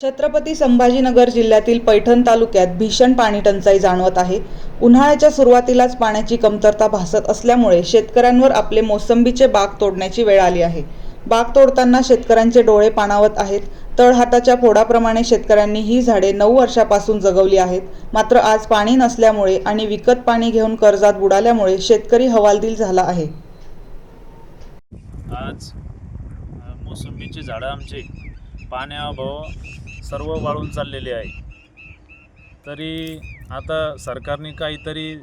छत्रपती संभाजीनगर जिल्ह्यातील पैठण तालुक्यात भीषण पाणी टंचाई जाणवत आहे. उन्हाळ्याच्या सुरुवातीलाच पाण्याची कमतरता भासत असल्यामुळे शेतकऱ्यांवर आपले मोसंबीचे बाग तोडण्याची वेळ आली आहे. बाग तोडताना शेतकऱ्यांचे डोळे पाणावत आहेत. तळहाताच्या फोडाप्रमाणे शेतकऱ्यांनी ही झाडे नऊ वर्षापासून जगवली आहेत. मात्र आज पाणी नसल्यामुळे आणि विकत पाणी घेऊन कर्जात बुडाल्यामुळे शेतकरी हवालदिल झाला आहे. आज मोसंबीची झाडं आमची पाण्याअभाव सर्व वाळून चाललेले आहे. तरी आता सरकारने काहीतरी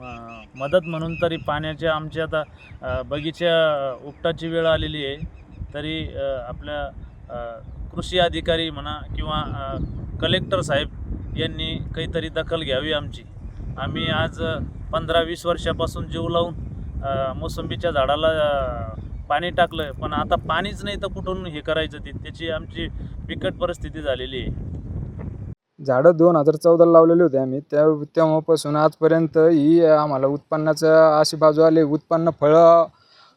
म- मदत म्हणून तरी पाण्याच्या आमची आता बगीचा बगीच्या उपटाची वेळ आलेली आहे. तरी आपल्या कृषी अधिकारी म्हणा किंवा कलेक्टर साहेब यांनी काहीतरी दखल घ्यावी आमची. आम्ही आज पंधरा वीस वर्षापासून जीव लावून मोसंबीच्या झाडाला पाणी टाकलं पण आता पाणीच नाही तर कुठून हे करायचं ते? त्याची आमची बिकट परिस्थिती झालेली आहे. झाडं दोन हजार चौदाला लावलेले होते आम्ही. त्या तेव्हापासून आजपर्यंत ही आम्हाला उत्पन्नाचं अशी बाजू आली उत्पन्न फळं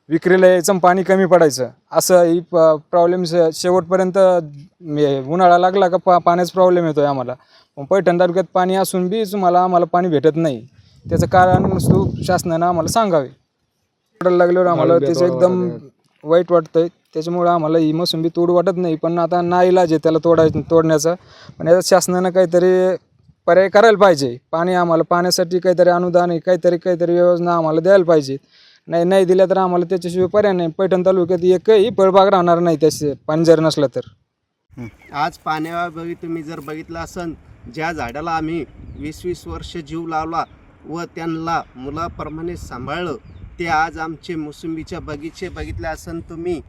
विक्रीला यायचं पाणी कमी पडायचं. असं ही प प्रॉब्लेम शेवटपर्यंत मे- उन्हाळा लागला का पा पाण्याचा प्रॉब्लेम येतो आहे आम्हाला. पण पैठण तालुक्यात पाणी असून बी मला आम्हाला पाणी भेटत नाही. त्याचं कारण सु शासनानं आम्हाला सांगावे. लागल्यावर आम्हाला त्याचं एकदम वाईट वाटतं आहे त्याच्यामुळे आम्हाला ही मोसंबी तोड वाटत नाही पण आता ना इलाज आहे त्याला तोडाय तोडण्याचा. पण याचा शासनानं काहीतरी पर्याय करायला पाहिजे. पाणी आम्हाला पाण्यासाठी काहीतरी अनुदान आहे काहीतरी काहीतरी योजना आम्हाला द्यायला पाहिजे. नाही नाही दिल्या तर आम्हाला त्याच्याशिवाय पर्याय नाही. पैठण तालुक्यात एकही फळबाग राहणार नाही त्याचे पाणी जर नसलं तर. आज पाण्याबाबी तुम्ही जर बघितलं असन ज्या झाडाला आम्ही वीस वीस वर्ष जीव लावला व त्यांना मुलाप्रमाणे सांभाळलं ते आज आमचे मोसंबीच्या बगीचे बघितले असन तुम्ही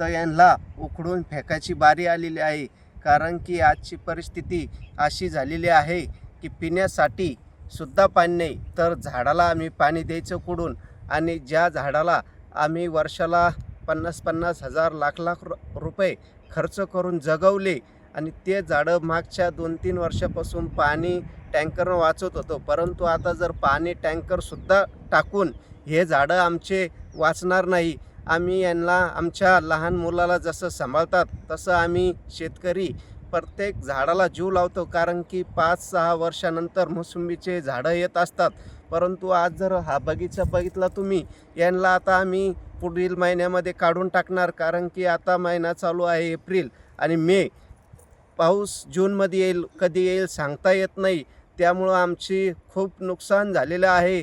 तर यांना उखडून फेकायची बारी आलेली आहे. कारण की आजची परिस्थिती अशी झालेली आहे की पिण्यासाठी सुद्धा पाणी नाही तर झाडाला आम्ही पाणी द्यायचं कुडून आणि ज्या झाडाला आम्ही वर्षाला पन्नास पन्नास हजार लाख लाख रु- रुपये खर्च करून जगवले आणि ते झाडं मागच्या दोन तीन वर्षापासून पाणी टँकरनं वाचवत होतं. परंतु आता जर पाणी टँकरसुद्धा टाकून हे झाडं आमचे वाचणार नाही. आम्ही यांना आमच्या लहान मुलाला जसं सांभाळतात तसं आम्ही शेतकरी प्रत्येक झाडाला जीव लावतो. कारण की पाच सहा वर्षानंतर मोसंबीचे झाडं येत असतात. परंतु आज जर हा बगीचा बघितला तुम्ही यांना आता आम्ही पुढील महिन्यामध्ये काढून टाकणार. कारण की आता महिना चालू आहे एप्रिल आणि मे. पाऊस जूनमध्ये येईल कधी येईल सांगता येत नाही. त्यामुळं आमची खूप नुकसान झालेलं आहे.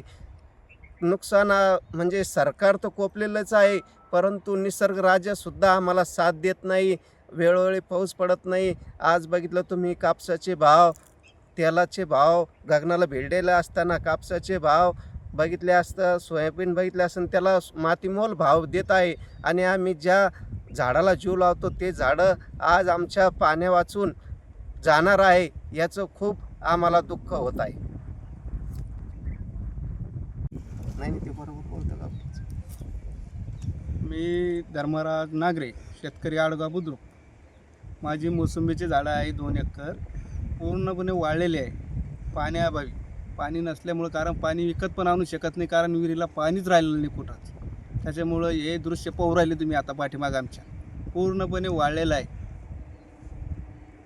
नुकसान म्हणजे सरकार तर कोपलेलंच आहे परंतु निसर्गराजासुद्धा आम्हाला साथ देत नाही वेळोवेळी पाऊस पडत नाही. आज बघितलं तुम्ही कापसाचे भाव तेलाचे भाव गगनाला भिडलेले असताना कापसाचे भाव बघितले असतं सोयाबीन बघितले असतं त्याला मातीमोल भाव देत आहे. आणि आम्ही ज्या झाडाला जीव लावतो ते झाडं आज आमच्या पाण्या वाचून जाणार आहे याचं खूप आम्हाला दुःख होत आहे. नाही नाही, ते बरोबर बोलतं का मी धर्मराज नागरे शेतकरी आडगाव बुद्रुक. माझी मोसंबीची झाडं आहे दोन एकर. पूर्णपणे वाळलेली आहे. पाण्याअभावी पाणी नसल्यामुळं कारण पाणी विकत पण आणू शकत नाही कारण विहिरीला पाणीच राहिलेलं नाही कुठंच. त्याच्यामुळं हे दृश्य पाहू राहिले तुम्ही आता पाठीमाग आमच्या. पूर्णपणे वाळलेलं आहे.